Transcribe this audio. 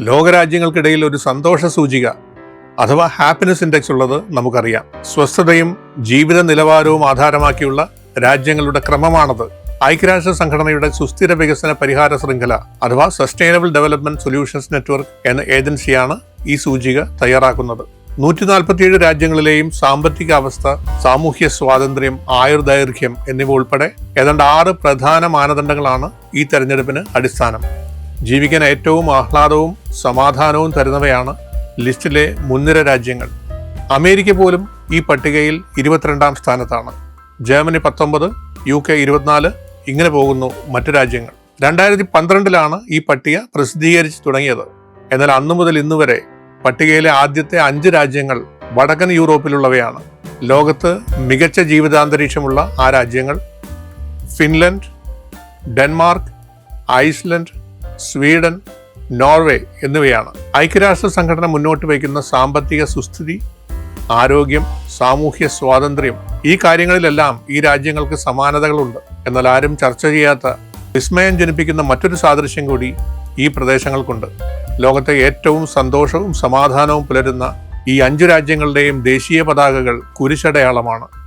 ലോകരാജ്യങ്ങൾക്കിടയിൽ ഒരു സന്തോഷ സൂചിക അഥവാ ഹാപ്പിനെസ് ഇൻഡെക്സ് ഉള്ളത് നമുക്കറിയാം. സ്വസ്ഥതയും ജീവിത നിലവാരവും ആധാരമാക്കിയുള്ള രാജ്യങ്ങളുടെ ക്രമമാണത്. ഐക്യരാഷ്ട്ര സംഘടനയുടെ സുസ്ഥിര വികസന പരിഹാര ശൃംഖല അഥവാ സസ്റ്റൈനബിൾ ഡെവലപ്മെന്റ് സൊല്യൂഷൻസ് നെറ്റ്വർക്ക് എന്ന ഏജൻസിയാണ് ഈ സൂചിക തയ്യാറാക്കുന്നത്. നൂറ്റി നാൽപ്പത്തിയേഴ് രാജ്യങ്ങളിലെയും സാമ്പത്തിക അവസ്ഥ സാമൂഹ്യ സ്വാതന്ത്ര്യം ആയുർദൈർഘ്യം എന്നിവ ഉൾപ്പെടെ ഏതാണ്ട് ആറ് പ്രധാന മാനദണ്ഡങ്ങളാണ് ഈ തെരഞ്ഞെടുപ്പിന് അടിസ്ഥാനം. ജീവിക്കാൻ ഏറ്റവും ആഹ്ലാദവും സമാധാനവും തരുന്നവയാണ് ലിസ്റ്റിലെ മുൻനിര രാജ്യങ്ങൾ. അമേരിക്ക പോലും ഈ പട്ടികയിൽ ഇരുപത്തിരണ്ടാം സ്ഥാനത്താണ്. ജർമ്മനി പത്തൊമ്പത് യു കെ ഇരുപത്തിനാല് ഇങ്ങനെ പോകുന്നു മറ്റു രാജ്യങ്ങൾ. രണ്ടായിരത്തി പന്ത്രണ്ടിലാണ് ഈ പട്ടിക പ്രസിദ്ധീകരിച്ച് തുടങ്ങിയത്. എന്നാൽ അന്നു മുതൽ ഇന്ന് വരെ പട്ടികയിലെ ആദ്യത്തെ അഞ്ച് രാജ്യങ്ങൾ വടക്കൻ യൂറോപ്പിലുള്ളവയാണ്. ലോകത്ത് മികച്ച ജീവിതാന്തരീക്ഷമുള്ള ആ രാജ്യങ്ങൾ Finland Denmark Iceland Sweden Norway എന്നിവയാണ്. ഐക്യരാഷ്ട്ര സംഘടന മുന്നോട്ട് വയ്ക്കുന്ന സാമ്പത്തിക സുസ്ഥിതി ആരോഗ്യം സാമൂഹ്യ സ്വാതന്ത്ര്യം ഈ കാര്യങ്ങളിലെല്ലാം ഈ രാജ്യങ്ങൾക്ക് സമാനതകളുണ്ട്. എന്നാൽ ആരും ചർച്ച ചെയ്യാത്ത വിസ്മയം ജനിപ്പിക്കുന്ന മറ്റൊരു സാദൃശ്യം കൂടി ഈ പ്രദേശങ്ങൾക്കുണ്ട്. ലോകത്തെ ഏറ്റവും സന്തോഷവും സമാധാനവും പുലരുന്ന ഈ അഞ്ചു രാജ്യങ്ങളുടെയും ദേശീയ പതാകകൾ കുരിശടയാളമാണ്.